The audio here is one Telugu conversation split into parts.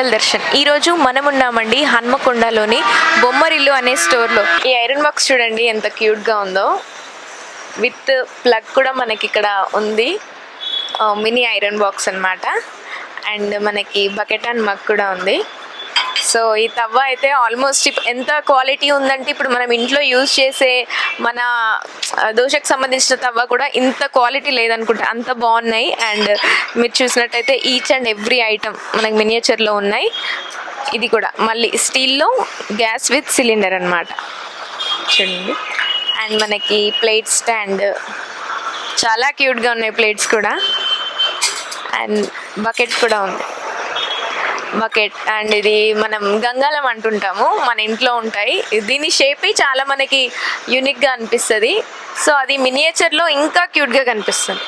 వరంగల్ దర్శన్. ఈ రోజు మనం ఉన్నామండి హన్మకొండలోని బొమ్మరిల్లు అనే స్టోర్లో. ఈ ఐరన్ బాక్స్ చూడండి ఎంత క్యూట్గా ఉందో. విత్ ప్లగ్ కూడా మనకి ఇక్కడ ఉంది మినీ ఐరన్ బాక్స్ అన్నమాట. అండ్ మనకి బకెట్ అండ్ మగ్ కూడా ఉంది. సో ఈ తవ్వ అయితే ఆల్మోస్ట్ ఎంత క్వాలిటీ ఉందంటే ఇప్పుడు మనం ఇంట్లో యూజ్ చేసే మన దోశకు సంబంధించిన తవ్వ కూడా ఇంత క్వాలిటీ లేదనుకుంటా. అంత బాగున్నాయి. అండ్ మీరు చూసినట్టయితే ఈచ్ అండ్ ఎవ్రీ ఐటమ్ మనకి మినియేచర్లో ఉన్నాయి. ఇది కూడా. మళ్ళీ స్టీల్లో గ్యాస్ విత్ సిలిండర్ అనమాట చూడండి. అండ్ మనకి ప్లేట్ స్టాండ్ చాలా క్యూట్గా ఉన్నాయి ప్లేట్స్ కూడా. అండ్ బకెట్ కూడా ఉంది. బకెట్ అండ్ ఇది మనం గంగాలం అంటుంటాము మన ఇంట్లో ఉంటాయి. దీని షేప్ చాలా మనకి యూనిక్గా అనిపిస్తుంది. సో అది మినియేచర్లో ఇంకా క్యూట్గా కనిపిస్తుంది.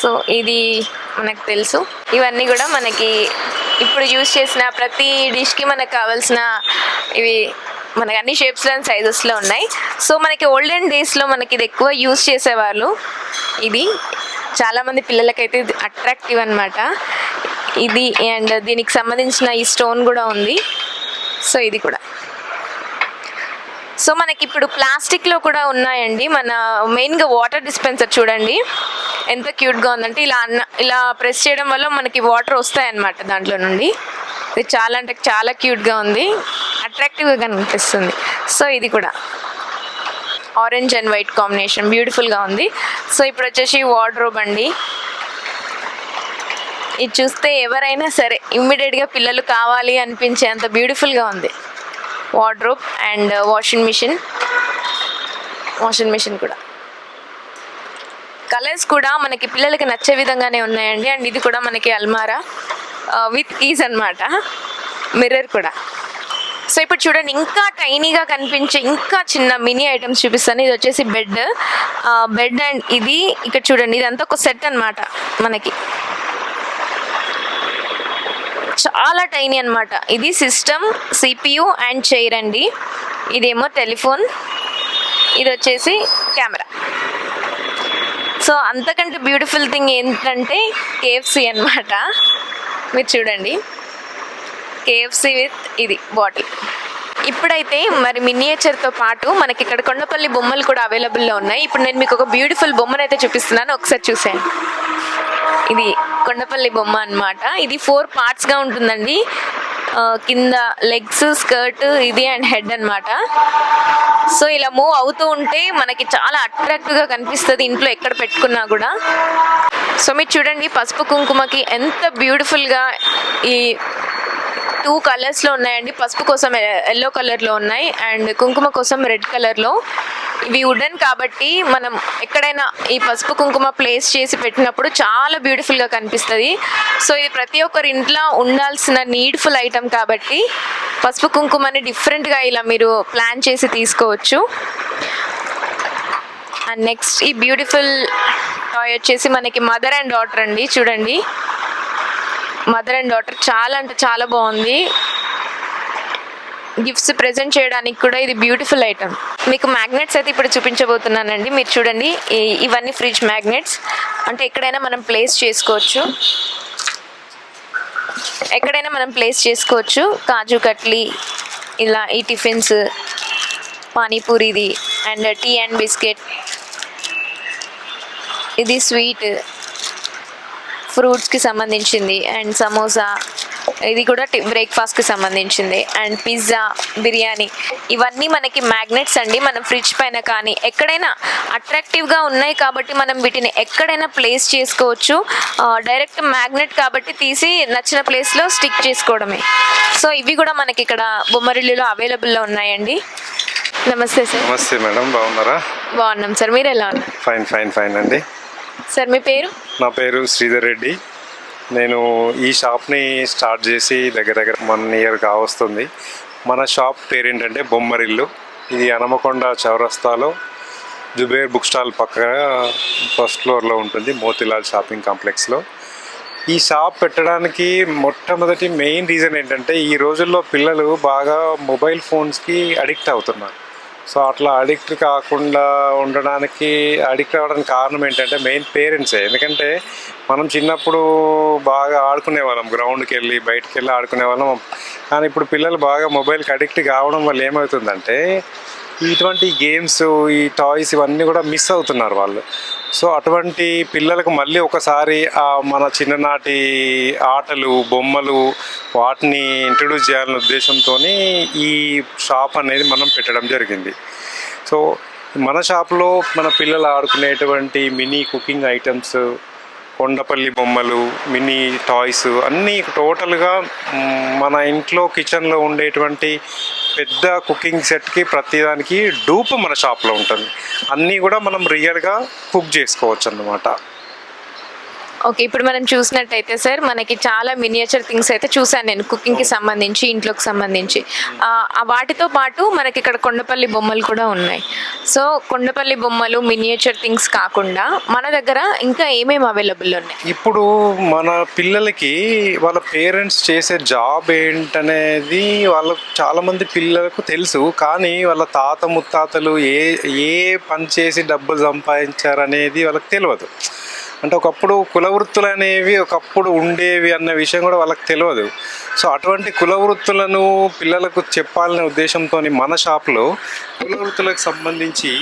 సో ఇది మనకు తెలుసు. ఇవన్నీ కూడా మనకి ఇప్పుడు యూజ్ చేసిన ప్రతి డిష్కి మనకు కావాల్సిన ఇవి మనకి అన్ని షేప్స్లో అండ్ సైజెస్లో ఉన్నాయి. సో మనకి ఓల్డెన్ డేస్లో మనకి ఇది ఎక్కువ యూజ్ చేసేవాళ్ళు. ఇది చాలామంది పిల్లలకైతే ఇది అట్రాక్టివ్ అనమాట ఇది అండ్ దీనికి సంబంధించిన ఈ స్టోన్ కూడా ఉంది. సో ఇది కూడా. సో మనకి ఇప్పుడు ప్లాస్టిక్లో కూడా ఉన్నాయండి. మన మెయిన్గా వాటర్ డిస్పెన్సర్ చూడండి. ఎంత క్యూట్గా ఉందంటే ఇలా అన్న ఇలా ప్రెస్ చేయడం వల్ల మనకి వాటర్ వస్తాయన్నమాట దాంట్లో నుండి. ఇది చాలా అంటే చాలా క్యూట్గా ఉంది. అట్రాక్టివ్గా కనిపిస్తుంది. సో ఇది కూడా. Orange and white combination. బ్యూటిఫుల్గా ఉంది. సో ఇప్పుడు వచ్చేసి వార్డ్రోబ్ అండి. ఇది చూస్తే ఎవరైనా సరే ఇమ్మీడియట్గా పిల్లలు కావాలి అనిపించే అంత బ్యూటిఫుల్గా ఉంది. Wardrobe and washing machine washing machine కూడా. కలర్స్ కూడా మనకి పిల్లలకి నచ్చే విధంగానే ఉన్నాయండి. అండ్ ఇది కూడా మనకి అల్మారా విత్ కీస్ అనమాట మిర్రర్ కూడా. సో ఇప్పుడు చూడండి ఇంకా టైనీగా కనిపించే ఇంకా చిన్న మినీ ఐటమ్స్ చూపిస్తాను. ఇది వచ్చేసి బెడ్ బెడ్ అండ్ ఇది ఇక్కడ చూడండి ఇదంతా ఒక సెట్ అన్నమాట మనకి. చాలా టైనీ అనమాట ఇది సిస్టమ్ సిపియు అండ్ చైర్ అండి. ఇదేమో టెలిఫోన్. ఇది వచ్చేసి కెమెరా. సో అంతకంటే బ్యూటిఫుల్ థింగ్ ఏంటంటే కేఎఫ్సి అన్నమాట. మీరు చూడండి. కేఎఫ్సి విత్ ఇది బాటిల్. ఇప్పుడైతే మరి మినియేచర్తో పాటు మనకి ఇక్కడ కొండపల్లి బొమ్మలు కూడా అవైలబుల్లో ఉన్నాయి. ఇప్పుడు నేను మీకు ఒక బ్యూటిఫుల్ బొమ్మను అయితే చూపిస్తున్నాను. ఒకసారి చూసేయండి. ఇది కొండపల్లి బొమ్మ అన్నమాట. ఇది ఫోర్ పార్ట్స్గా ఉంటుందండి. కింద లెగ్స్ స్కర్ట్ ఇది అండ్ హెడ్ అన్నమాట. సో ఇలా మూవ్ అవుతూ ఉంటే మనకి చాలా అట్రాక్టివ్గా కనిపిస్తుంది ఇంట్లో ఎక్కడ పెట్టుకున్నా కూడా. సో మీరు చూడండి పసుపు కుంకుమకి ఎంత బ్యూటిఫుల్గా ఈ టూ కలర్స్లో ఉన్నాయండి. పసుపు కోసం ఎల్లో కలర్లో ఉన్నాయి. అండ్ కుంకుమ కోసం రెడ్ కలర్లో ఇవి వుడెన్ కాబట్టి మనం ఎక్కడైనా ఈ పసుపు కుంకుమ ప్లేస్ చేసి పెట్టినప్పుడు చాలా బ్యూటిఫుల్గా కనిపిస్తుంది. సో ఇది ప్రతి ఒక్కరి ఇంట్లో ఉండాల్సిన నీడ్ఫుల్ ఐటమ్ కాబట్టి పసుపు కుంకుమని డిఫరెంట్గా ఇలా మీరు ప్లాన్ చేసి తీసుకోవచ్చు. అండ్ నెక్స్ట్ ఈ బ్యూటిఫుల్ టాయ్ వచ్చేసి మనకి మదర్ అండ్ డాటర్ అండి చూడండి. మదర్ అండ్ డాటర్ చాలా అంటే చాలా బాగుంది. గిఫ్ట్స్ ప్రెజెంట్ చేయడానికి కూడా ఇది బ్యూటిఫుల్ ఐటమ్ మీకు మ్యాగ్నెట్స్ అయితే ఇప్పుడు చూపించబోతున్నానండి. మీరు చూడండి ఇవన్నీ ఫ్రిడ్జ్ మ్యాగ్నెట్స్ అంటే ఎక్కడైనా మనం ప్లేస్ చేసుకోవచ్చు. ఎక్కడైనా మనం ప్లేస్ చేసుకోవచ్చు. కాజు కట్లీ ఇలా ఈ టిఫిన్స్ పానీపూరిది అండ్ టీ అండ్ బిస్కెట్ ఇది స్వీట్ ఫ్రూట్స్కి సంబంధించింది. అండ్ సమోసా ఇది కూడా బ్రేక్ఫాస్ట్కి సంబంధించింది. అండ్ పిజ్జా బిర్యానీ ఇవన్నీ మనకి మ్యాగ్నెట్స్ అండి. మనం ఫ్రిడ్జ్ పైన కానీ ఎక్కడైనా అట్రాక్టివ్గా ఉన్నాయి కాబట్టి మనం వీటిని ఎక్కడైనా ప్లేస్ చేసుకోవచ్చు. డైరెక్ట్ మ్యాగ్నెట్ కాబట్టి తీసి నచ్చిన ప్లేస్లో స్టిక్ చేసుకోవడమే. సో ఇవి కూడా మనకి ఇక్కడ బొమ్మరిల్లులో అవైలబుల్లో ఉన్నాయండి. నమస్తే సార్. నమస్తే మేడం బాగున్నారా? బాగున్నాం సార్. మీరు ఎలా ఉన్నారు? ఫైన్ ఫైన్ ఫైన్ అండి. సార్ మీ పేరు? నా పేరు శ్రీధర్ రెడ్డి. నేను ఈ షాప్ని స్టార్ట్ చేసి దగ్గర దగ్గర వన్ ఇయర్ కావస్తుంది. మన షాప్ పేరేంటంటే బొమ్మరిల్లు. ఇది హనమకొండ చౌరస్తాలో జుబేర్ బుక్ స్టాల్ పక్కగా ఫస్ట్ ఫ్లోర్లో ఉంటుంది మోతిలాల్ షాపింగ్ కాంప్లెక్స్లో. ఈ షాప్ పెట్టడానికి మొట్టమొదటి మెయిన్ రీజన్ ఏంటంటే ఈ రోజుల్లో పిల్లలు బాగా మొబైల్ ఫోన్స్కి అడిక్ట్ అవుతున్నారు. సో అట్లా అడిక్ట్ కాకుండా ఉండడానికి అడిక్ట్ అవ్వడానికి కారణం ఏంటంటే మెయిన్ పేరెంట్సే. ఎందుకంటే మనం చిన్నప్పుడు బాగా ఆడుకునే వాళ్ళం గ్రౌండ్కి వెళ్ళి బయటికి వెళ్ళి ఆడుకునే వాళ్ళం కానీ ఇప్పుడు పిల్లలు బాగా మొబైల్కి అడిక్ట్ కావడం వల్ల ఏమవుతుందంటే ఇటువంటి గేమ్స్ ఈ టాయ్స్ ఇవన్నీ కూడా మిస్ అవుతున్నారు వాళ్ళు. సో అటువంటి పిల్లలకు మళ్ళీ ఒకసారి మన చిన్ననాటి ఆటలు బొమ్మలు వాటిని ఇంట్రడ్యూస్ చేయాలనే ఉద్దేశంతో ఈ షాప్ అనేది మనం పెట్టడం జరిగింది. సో మన షాప్లో మన పిల్లలు ఆడుకునేటువంటి మినీ కుకింగ్ ఐటమ్స్ కొండపల్లి బొమ్మలు మినీ టాయ్స్ అన్నీ టోటల్గా మన ఇంట్లో కిచెన్లో ఉండేటువంటి పెద్ద కుకింగ్ సెట్కి ప్రతిదానికి డూప్ మన షాప్లో ఉంటుంది. అన్నీ కూడా మనం రియల్గా కుక్ చేసుకోవచ్చు అన్నమాట ఓకే ఇప్పుడు మనం చూసినట్టయితే సార్ మనకి చాలా మినియేచర్ థింగ్స్ అయితే చూసాను నేను కుకింగ్కి సంబంధించి ఇంట్లోకి సంబంధించి. వాటితో పాటు మనకి ఇక్కడ కొండపల్లి బొమ్మలు కూడా ఉన్నాయి. సో కొండపల్లి బొమ్మలు మినియేచర్ థింగ్స్ కాకుండా మన దగ్గర ఇంకా ఏమేమి అవైలబుల్ ఉన్నాయి? ఇప్పుడు మన పిల్లలకి వాళ్ళ పేరెంట్స్ చేసే జాబ్ ఏంటనేది వాళ్ళకు చాలామంది పిల్లలకు తెలుసు. కానీ వాళ్ళ తాత ముత్తాతలు ఏ ఏ పని చేసి డబ్బులు సంపాదించారనేది వాళ్ళకి తెలియదు. అంటే ఒకప్పుడు కుల వృత్తులు అనేవి ఒకప్పుడు ఉండేవి అన్న విషయం కూడా వాళ్ళకి తెలియదు సో అటువంటి కుల వృత్తులను పిల్లలకు చెప్పాలనే ఉద్దేశంతో మన షాప్లో కుల వృత్తులకు సంబంధించి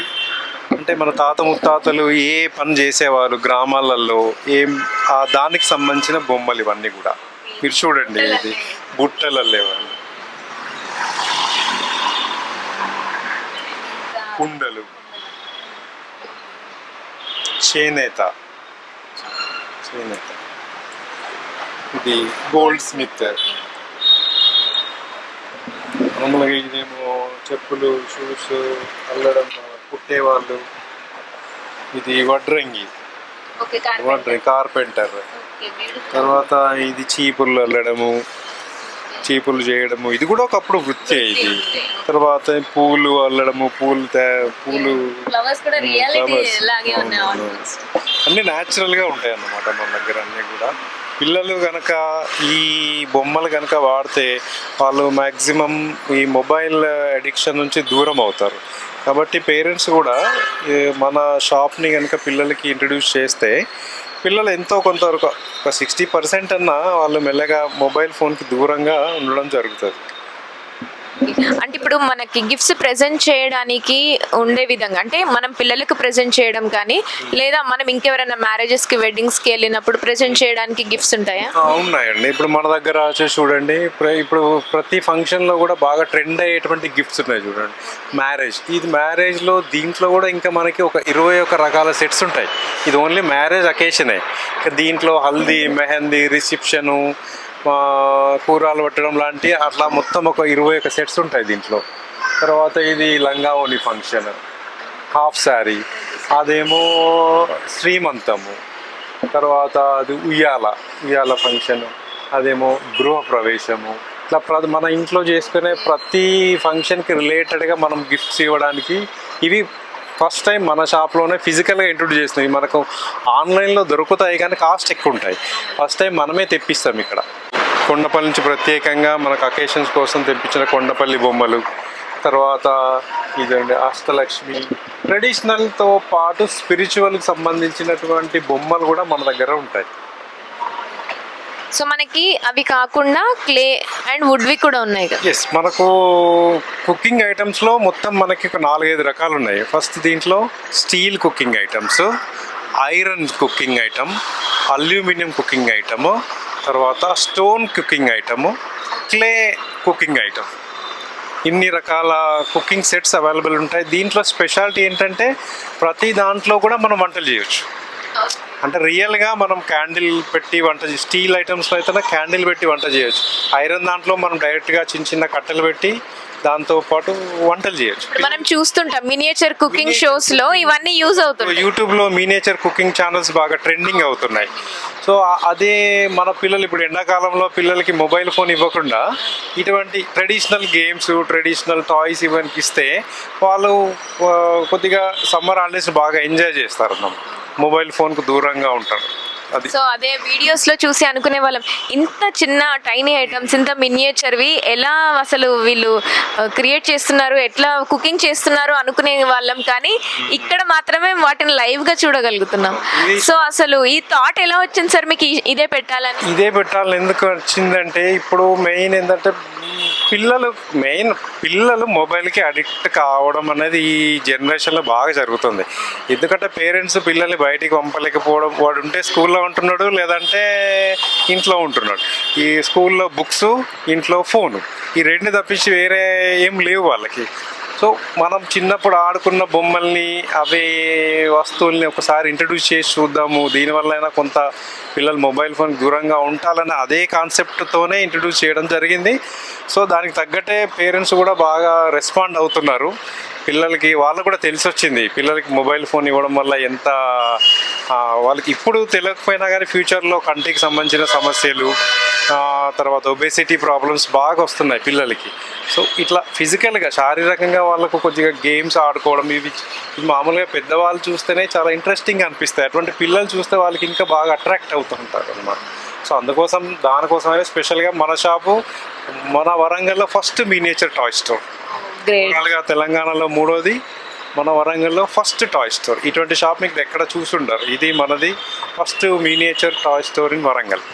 అంటే మన తాత ముత్తాతలు ఏ పని చేసేవారు గ్రామాలలో? ఏం ఆ దానికి సంబంధించిన బొమ్మలు ఇవన్నీ కూడా. మీరు చూడండి ఇది బుట్టలలో కుండలు. చేనేత. ఇది గోల్డ్ స్మిత్ మామూలుగా ఇదేమో చెప్పులు షూస్ అల్లడం కుట్టేవాళ్ళు ఇది వడ్రంగి వడ్రంగి కార్పెంటర్ తర్వాత ఇది చీపులు అల్లడము చీపులు చేయడము ఇది కూడా ఒకప్పుడు వృత్తి ఇది. తర్వాత పూలు అల్లడము పూలు తే- పూలు. అన్ని న్యాచురల్గా ఉంటాయి అన్నమాట మన దగ్గర అన్ని కూడా. పిల్లలు కనుక ఈ బొమ్మలు కనుక వాడితే వాళ్ళు మ్యాక్సిమం ఈ మొబైల్ అడిక్షన్ నుంచి దూరం అవుతారు. కాబట్టి పేరెంట్స్ కూడా మన షాప్ని కనుక పిల్లలకి ఇంట్రడ్యూస్ చేస్తే పిల్లలు ఎంతో కొంతవరకు ఒక సిక్స్టీ పర్సెంట్ అన్న వాళ్ళు మెల్లగా మొబైల్ ఫోన్కి దూరంగా ఉండడం జరుగుతుంది. అంటే ఇప్పుడు మనకి గిఫ్ట్స్ ప్రెజెంట్ చేయడానికి ఉండే విధంగా అంటే మనం పిల్లలకు ప్రెజెంట్ చేయడం కానీ లేదా మనం ఇంకెవరైనా మ్యారేజెస్కి వెడ్డింగ్స్కి వెళ్ళినప్పుడు ప్రెజెంట్ చేయడానికి గిఫ్ట్స్ ఉంటాయా? ఉన్నాయండి. ఇప్పుడు మన దగ్గర వచ్చేసి చూడండి ప్ర- ఇప్పుడు ప్రతి ఫంక్షన్లో కూడా బాగా ట్రెండ్ అయ్యేటువంటి గిఫ్ట్స్ ఉన్నాయి చూడండి. మ్యారేజ్ ఇది మ్యారేజ్లో దీంట్లో కూడా ఇంకా మనకి ఒక ఇరవై ఒక రకాల సెట్స్ ఉంటాయి. ఇది ఓన్లీ మ్యారేజ్ అకేషనే దీంట్లో హల్దీ మెహందీ రిసెప్షను కూరలు పెట్టడం లాంటి అట్లా మొత్తం ఒక ఇరవై ఒక సెట్స్ ఉంటాయి దీంట్లో. తర్వాత ఇది లంగావోని ఫంక్షన్ హాఫ్ శారీ అదేమో శ్రీమంతము తర్వాత అది ఉయ్యాల ఉయ్యాల ఫంక్షన్ అదేమో గృహ ప్రవేశము. ఇట్లా ప్ర మన ఇంట్లో చేసుకునే ప్రతి ఫంక్షన్కి రిలేటెడ్గా మనం గిఫ్ట్స్ ఇవ్వడానికి ఇవి ఫస్ట్ టైం మన షాప్లోనే ఫిజికల్గా ఇంట్రొడ్యూస్ చేస్తున్నాయి మనకు ఆన్లైన్లో దొరుకుతాయి కానీ కాస్ట్ ఎక్కువ ఉంటాయి. ఫస్ట్ టైం మనమే తెప్పిస్తాం ఇక్కడ. కొండపల్లి నుంచి ప్రత్యేకంగా మనకు అకేషన్స్ కోసం తెప్పించిన కొండపల్లి బొమ్మలు. తర్వాత ఇదండి అష్టలక్ష్మి. ట్రెడిషనల్తో పాటు స్పిరిచువల్కి సంబంధించినటువంటి బొమ్మలు కూడా మన దగ్గర ఉంటాయి. సో మనకి అవి కాకుండా క్లే అండ్ వుడ్వి కూడా ఉన్నాయి కదా? ఎస్ మనకు కుకింగ్ ఐటమ్స్లో మొత్తం మనకి ఒక నాలుగైదు రకాలు ఉన్నాయి. ఫస్ట్ దీంట్లో steel cooking items iron cooking item aluminium cooking item తర్వాత stone cooking item clay cooking item. ఇన్ని రకాల కుకింగ్ సెట్స్ అవైలబుల్ ఉంటాయి. దీంట్లో స్పెషాలిటీ ఏంటంటే ప్రతి దాంట్లో కూడా మనం వంటలు చేయొచ్చు. అంటే రియల్గా మనం క్యాండిల్ పెట్టి వంట చే- స్టీల్ ఐటమ్స్లో అయితే క్యాండిల్ పెట్టి వంట చేయొచ్చు. ఐరన్ దాంట్లో మనం డైరెక్ట్గా చిన్న చిన్న కట్టెలు పెట్టి దాంతో పాటు వంటలు చేయొచ్చు. మనం చూస్తుంటాం మినియేచర్ కుకింగ్ షోస్లో ఇవన్నీ యూజ్ అవుతున్నాయి యూట్యూబ్లో మీనేచర్ కుకింగ్ ఛానల్స్ బాగా ట్రెండింగ్ అవుతున్నాయి. సో అదే మన పిల్లలు ఇప్పుడు ఎండాకాలంలో పిల్లలకి మొబైల్ ఫోన్ ఇవ్వకుండా ఇటువంటి ట్రెడిషనల్ గేమ్స్ ట్రెడిషనల్ టాయ్స్ ఇవన్నీ ఇస్తే వాళ్ళు కొద్దిగా సమ్మర్ హాలిడేస్ బాగా ఎంజాయ్ చేస్తారు అన్నమాట మొబైల్ ఫోన్కు దూరంగా ఉంటాడు. సో అదే వీడియోస్లో చూసి అనుకునే వాళ్ళం ఇంత చిన్న టైనీ ఐటమ్స్ ఇంత మినియేచర్వి ఎలా అసలు వీళ్ళు క్రియేట్ చేస్తున్నారు ఎట్లా కుకింగ్ చేస్తున్నారు అనుకునే వాళ్ళం. కానీ ఇక్కడ మాత్రమే వాటిని లైవ్గా చూడగలుగుతున్నాం. సో అసలు ఈ థాట్ ఎలా వచ్చింది సార్ మీకు ఇదే పెట్టాలని? ఇదే పెట్టాలని ఎందుకు వచ్చిందంటే ఇప్పుడు మెయిన్ ఏంటంటే పిల్లలు మెయిన్ పిల్లలు మొబైల్కి అడిక్ట్ కావడం అనేది ఈ జనరేషన్లో బాగా జరుగుతుంది. ఎందుకంటే పేరెంట్స్ పిల్లల్ని బయటికి పంపలేకపోవడం వాడు ఉంటే స్కూల్లో ఉంటున్నాడు లేదంటే ఇంట్లో ఉంటున్నాడు. ఈ స్కూల్లో బుక్స్ ఇంట్లో ఫోను. ఈ రెండు తప్పించి వేరే ఏం లేవు వాళ్ళకి. సో మనం చిన్నప్పుడు ఆడుకున్న బొమ్మల్ని అవి వస్తువుల్ని ఒకసారి ఇంట్రడ్యూస్ చేసి చూద్దాము. దీనివల్ల అయినా కొంత పిల్లలు మొబైల్ ఫోన్ దూరంగా ఉండాలని అదే కాన్సెప్ట్తోనే ఇంట్రడ్యూస్ చేయడం జరిగింది. సో దానికి తగ్గట్టే పేరెంట్స్ కూడా బాగా రెస్పాండ్ అవుతున్నారు. పిల్లలకి వాళ్ళకు కూడా తెలిసి వచ్చింది పిల్లలకి మొబైల్ ఫోన్ ఇవ్వడం వల్ల ఎంత వాళ్ళకి ఇప్పుడు తెలియకపోయినా కానీ ఫ్యూచర్లో కంటికి సంబంధించిన సమస్యలు తర్వాత ఒబేసిటీ ప్రాబ్లమ్స్ బాగా వస్తున్నాయి పిల్లలకి. సో ఇట్లా ఫిజికల్గా శారీరకంగా వాళ్ళకు కొద్దిగా గేమ్స్ ఆడుకోవడం ఇవి మామూలుగా పెద్దవాళ్ళు చూస్తేనే చాలా ఇంట్రెస్టింగ్ అనిపిస్తాయి. అటువంటి పిల్లలు చూస్తే వాళ్ళకి ఇంకా బాగా అట్రాక్ట్ అవుతూ ఉంటారు అనమాట సో అందుకోసం దానికోసమే స్పెషల్గా మన షాపు మన వరంగల్లో ఫస్ట్ మీనేచర్ టాయ్ స్టోర్. ఓవరాల్గా తెలంగాణలో మూడోది మన వరంగల్లో ఫస్ట్ టాయ్ స్టోర్ ఇటువంటి షాప్ మీకు ఎక్కడ చూసుండరు. ఇది మనది first miniature toy store in Warangal.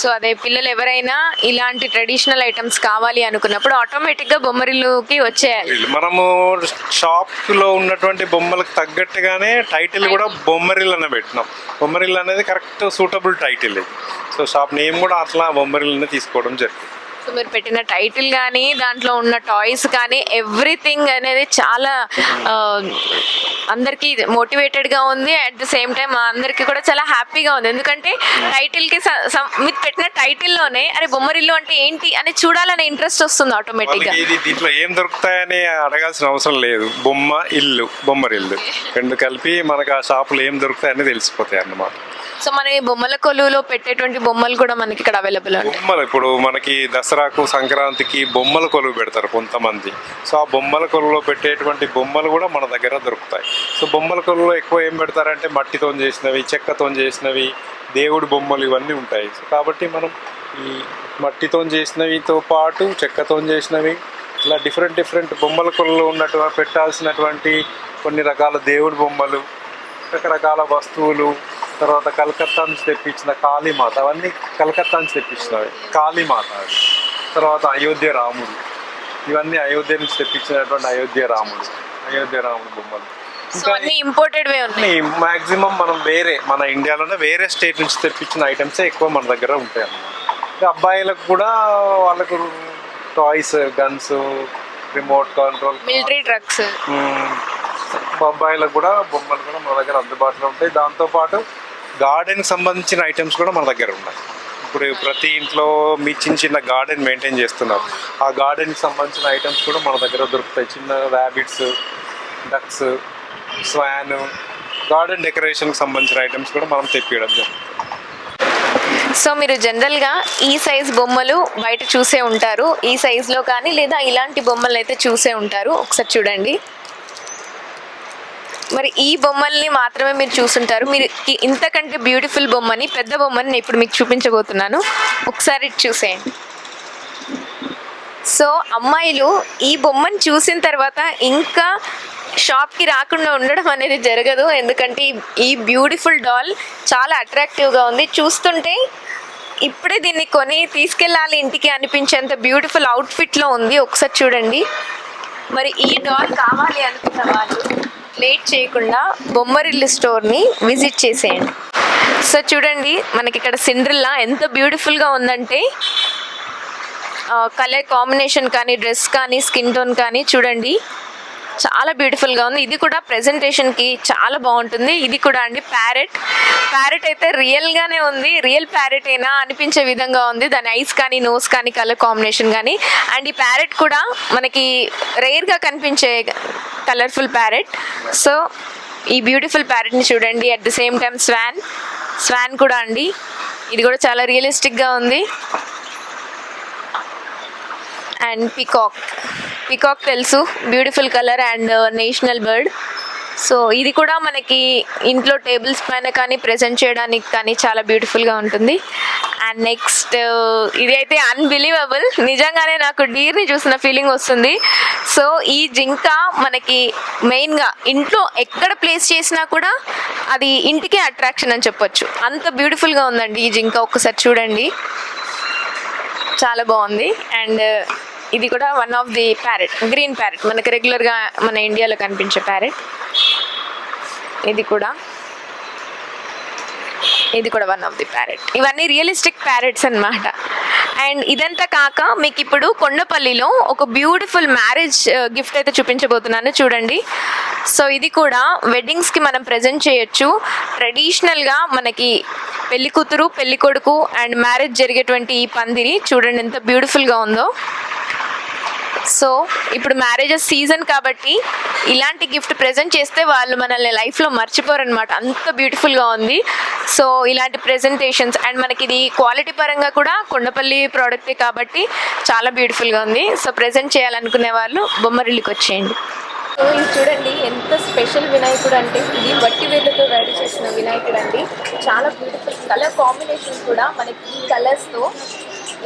So అదే పిల్లలు ఎవరైనా ఇలాంటి ట్రెడిషనల్ ఐటమ్స్ కావాలి అనుకున్నప్పుడు ఆటోమేటిక్గా బొమ్మరిల్లుకి వచ్చేయాలి. మనము షాప్లో ఉన్నటువంటి బొమ్మలకు తగ్గట్టుగానే టైటిల్ కూడా బొమ్మరిల్ అనే పెట్టినాం. బొమ్మరిల్ అనేది కరెక్ట్ సూటబుల్ టైటిల్ ఇది. సో షాప్ నేమ్ కూడా అట్లా బొమ్మరిల్ని తీసుకోవడం జరిగింది. సో మీరు పెట్టిన టైటిల్ కానీ దాంట్లో ఉన్న టాయ్స్ కానీ ఎవ్రీథింగ్ అనేది చాలా అందరికీ మోటివేటెడ్గా ఉంది. అట్ ద సేమ్ టైం అందరికీ కూడా చాలా హ్యాపీగా ఉంది. ఎందుకంటే టైటిల్కి స- మీరు పెట్టిన టైటిల్లోనే అరే బొమ్మరిల్లు అంటే ఏంటి? అని చూడాలనే ఇంట్రెస్ట్ వస్తుంది ఆటోమేటిక్గా దీంట్లో ఏం దొరుకుతాయని అడగాల్సిన అవసరం లేదు. బొమ్మ ఇల్లు బొమ్మరిల్లు. రెండు కలిపి మనకు ఆ షాపులో ఏం దొరుకుతాయని తెలిసిపోతాయి అన్నమాట. సో మన ఈ బొమ్మల కొలువులో పెట్టేటువంటి బొమ్మలు కూడా మనకి ఇక్కడ అవైలబుల్ ఉంటాయి. బొమ్మలు ఇప్పుడు మనకి దసరాకు సంక్రాంతికి బొమ్మల కొలువు పెడతారు కొంతమంది. సో ఆ బొమ్మల కొలువులో పెట్టేటువంటి బొమ్మలు కూడా మన దగ్గర దొరుకుతాయి. సో బొమ్మల కొలువులో ఎక్కువ ఏం పెడతారంటే మట్టితో చేసినవి చెక్కతో చేసినవి దేవుడి బొమ్మలు ఇవన్నీ ఉంటాయి. సో కాబట్టి మనం ఈ మట్టితో చేసినవితో పాటు చెక్కతో చేసినవి ఇలా డిఫరెంట్ డిఫరెంట్ బొమ్మల కొలలో ఉన్నటువంటి పెట్టాల్సినటువంటి కొన్ని రకాల దేవుడి బొమ్మలు రకరకాల వస్తువులు తర్వాత కలకత్తా నుంచి తెప్పించిన కాళీమాత అవన్నీ కలకత్తా నుంచి తెప్పించినవి. కాళీమాత. తర్వాత అయోధ్య రాముడు. ఇవన్నీ అయోధ్య నుంచి తెప్పించినటువంటి అయోధ్య రాముడు. అయోధ్య రాముడు బొమ్మలు. ఇంపోర్టెడ్ మాక్సిమం మనం వేరే మన ఇండియాలోనే వేరే స్టేట్ నుంచి తెప్పించిన ఐటమ్సే ఎక్కువ మన దగ్గర ఉంటాయి అన్నమాట. అబ్బాయిలకు కూడా వాళ్ళకు toys guns remote control military trucks మ్మ్. అబ్బాయిలకు కూడా బొమ్మలు కూడా మన దగ్గర అందుబాటులో ఉంటాయి. దాంతోపాటు గార్డెన్కి సంబంధించిన ఐటమ్స్ కూడా మన దగ్గర ఉన్నాయి. ఇప్పుడు ప్రతి ఇంట్లో మీ చిన్న చిన్న గార్డెన్ మెయింటైన్ చేస్తున్నారు. ఆ గార్డెన్కి సంబంధించిన ఐటమ్స్ కూడా మన దగ్గర దొరుకుతాయి. చిన్న ర్యాబిట్స్ డక్స్ స్వాన్ గార్డెన్ డెకరేషన్కి సంబంధించిన ఐటమ్స్ కూడా మనం తెప్పియడం జరుగుతుంది. సో మీరు జనరల్గా ఈ సైజ్ బొమ్మలు బయట చూసే ఉంటారు. ఈ సైజులో కానీ లేదా ఇలాంటి బొమ్మలు అయితే చూసే ఉంటారు. ఒకసారి చూడండి. మరి ఈ బొమ్మల్ని మాత్రమే మీరు చూసుంటారు మీరు ఇంతకంటే బ్యూటిఫుల్ బొమ్మని పెద్ద బొమ్మని నేను ఇప్పుడు మీకు చూపించబోతున్నాను. ఒకసారి చూసేయండి. సో అమ్మాయిలు ఈ బొమ్మను చూసిన తర్వాత ఇంకా షాప్కి రాకుండా ఉండడం అనేది జరగదు. ఎందుకంటే ఈ- ఈ బ్యూటిఫుల్ డాల్ చాలా అట్రాక్టివ్గా ఉంది. చూస్తుంటే ఇప్పుడే దీన్ని కొని తీసుకెళ్ళాలి ఇంటికి అనిపించేంత బ్యూటిఫుల్ అవుట్ఫిట్లో ఉంది. ఒకసారి చూడండి. మరి ఈ డాల్ కావాలి అనుకున్న వాళ్ళు లేట్ చేయకుండా బొమ్మరిల్లు స్టోర్ని విజిట్ చేసేయండి. సో చూడండి మనకి ఇక్కడ సిండ్రిల్లా ఎంత బ్యూటిఫుల్గా ఉందంటే కలర్ కాంబినేషన్ కానీ డ్రెస్ కానీ స్కిన్ టోన్ కానీ చూడండి. చాలా బ్యూటిఫుల్గా ఉంది. ఇది కూడా ప్రెజెంటేషన్కి చాలా బాగుంటుంది. ఇది కూడా అండి ప్యారెట్ ప్యారెట్ అయితే రియల్గానే ఉంది. రియల్ ప్యారెట్ అయినా అనిపించే విధంగా ఉంది. దాని ఐస్ కానీ నోస్ కానీ కలర్ కాంబినేషన్ కానీ. అండ్ ఈ ప్యారెట్ కూడా మనకి రేర్గా కనిపించే కలర్ఫుల్ ప్యారెట్ సో ఈ బ్యూటిఫుల్ ప్యారెట్ని చూడండి. At the same time swan swan కూడా అండి. ఇది కూడా చాలా రియలిస్టిక్గా ఉంది. అండ్ పికాక్ పికాక్ తెలుసు. Beautiful colour and national bird so ఇది కూడా మనకి ఇంట్లో టేబుల్స్ పైన కానీ ప్రెజెంట్ చేయడానికి కానీ చాలా బ్యూటిఫుల్గా ఉంటుంది. అండ్ నెక్స్ట్ uh, ఇది అయితే అన్బిలీవబుల్ నిజంగానే నాకు డీర్ని చూసిన ఫీలింగ్ వస్తుంది. సో ఈ జింక మనకి మెయిన్గా ఇంట్లో ఎక్కడ ప్లేస్ చేసినా కూడా అది ఇంటికే అట్రాక్షన్ అని చెప్పొచ్చు. అంత బ్యూటిఫుల్గా ఉందండి ఈ జింక. ఒక్కసారి చూడండి. చాలా బాగుంది. అండ్ ఇది కూడా one of the parrot green parrot మనకి రెగ్యులర్గా మన ఇండియాలో కనిపించే ప్యారెట్ ఇది కూడా. ఇది కూడా వన్ ఆఫ్ ది ప్యారెట్ ఇవన్నీ రియలిస్టిక్ ప్యారెట్స్ అన్నమాట. అండ్ ఇదంతా కాక మీకు ఇప్పుడు కొండపల్లిలో ఒక బ్యూటిఫుల్ మ్యారేజ్ గిఫ్ట్ అయితే చూపించబోతున్నాను. చూడండి. సో ఇది కూడా వెడ్డింగ్స్కి మనం ప్రజెంట్ చేయొచ్చు. ట్రెడిషనల్గా మనకి పెళ్ళి కూతురు పెళ్ళి కొడుకు అండ్ మ్యారేజ్ జరిగేటువంటి ఈ పందిరి చూడండి ఎంత బ్యూటిఫుల్గా ఉందో. సో ఇప్పుడు మ్యారేజెస్ సీజన్ కాబట్టి ఇలాంటి గిఫ్ట్ ప్రజెంట్ చేస్తే వాళ్ళు మనల్ని లైఫ్లో మర్చిపోరనమాట అంత బ్యూటిఫుల్గా ఉంది. సో ఇలాంటి ప్రెజెంటేషన్స్ అండ్ మనకి ఇది క్వాలిటీ పరంగా కూడా కొండపల్లి ప్రోడక్టే కాబట్టి చాలా బ్యూటిఫుల్గా ఉంది. సో ప్రజెంట్ చేయాలనుకునే వాళ్ళు బొమ్మరిల్లికి వచ్చేయండి. సో ఇది చూడండి ఎంత స్పెషల్ వినాయకుడు అంటే ఇది వట్టి వేళ్ళతో రెడీ చేసిన వినాయకుడు అండి. చాలా బ్యూటిఫుల్ కలర్ కాంబినేషన్ కూడా మనకి ఈ కలర్స్తో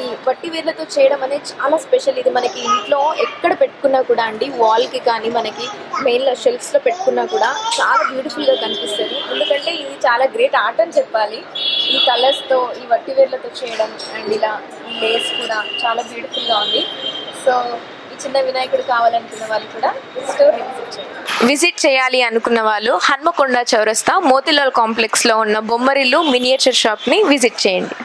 ఈ వట్టి వేర్లతో చేయడం అనేది చాలా స్పెషల్. ఇది మనకి ఇంట్లో ఎక్కడ పెట్టుకున్నా కూడా అండి వాల్కి కానీ మనకి మెయిన్లో షెల్ఫ్స్లో పెట్టుకున్నా కూడా చాలా బ్యూటిఫుల్గా కనిపిస్తుంది. ఎందుకంటే ఇది చాలా గ్రేట్ ఆర్ట్ అని చెప్పాలి. ఈ కలర్స్తో ఈ వట్టి వేర్లతో చేయడం అండ్ ఇలా లేస్ కూడా చాలా బ్యూటిఫుల్గా ఉంది. సో ఈ చిన్న వినాయకుడు కావాలనుకున్న వాళ్ళు కూడా స్టోర్ విజిట్ చేయండి విజిట్ చేయాలి అనుకున్న వాళ్ళు హన్మకొండ చౌరస్తా మోతిలాల్ కాంప్లెక్స్లో ఉన్న బొమ్మరిల్లు మినియేచర్ షాప్ని విజిట్ చేయండి.